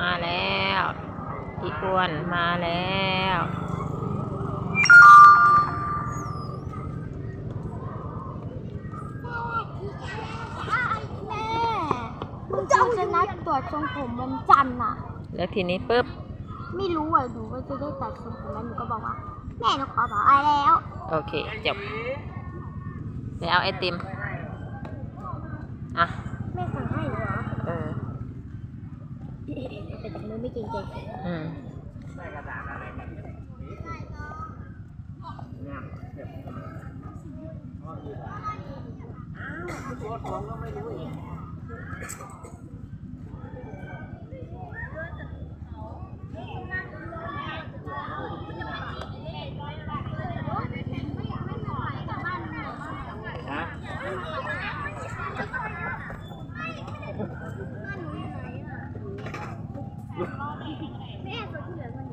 มาแล้วพี่อ้วนมาแล้วแม่มึงจะจะนัดตรวจทรงผมวันจันทร์น่ะ แล้วทีนี้ปุ๊บ ไม่รู้อะหนูว่าจะได้ตัดทรงผมแล้วหนูก็บอกว่า แม่หนูขอบอกอะไรแล้ว โอเคจบไปเอาไอติม อะ แม่สั่งให้หนูเหรอ เออ แต่จากมือไม่เก่งใจอืม 没有手机，没有。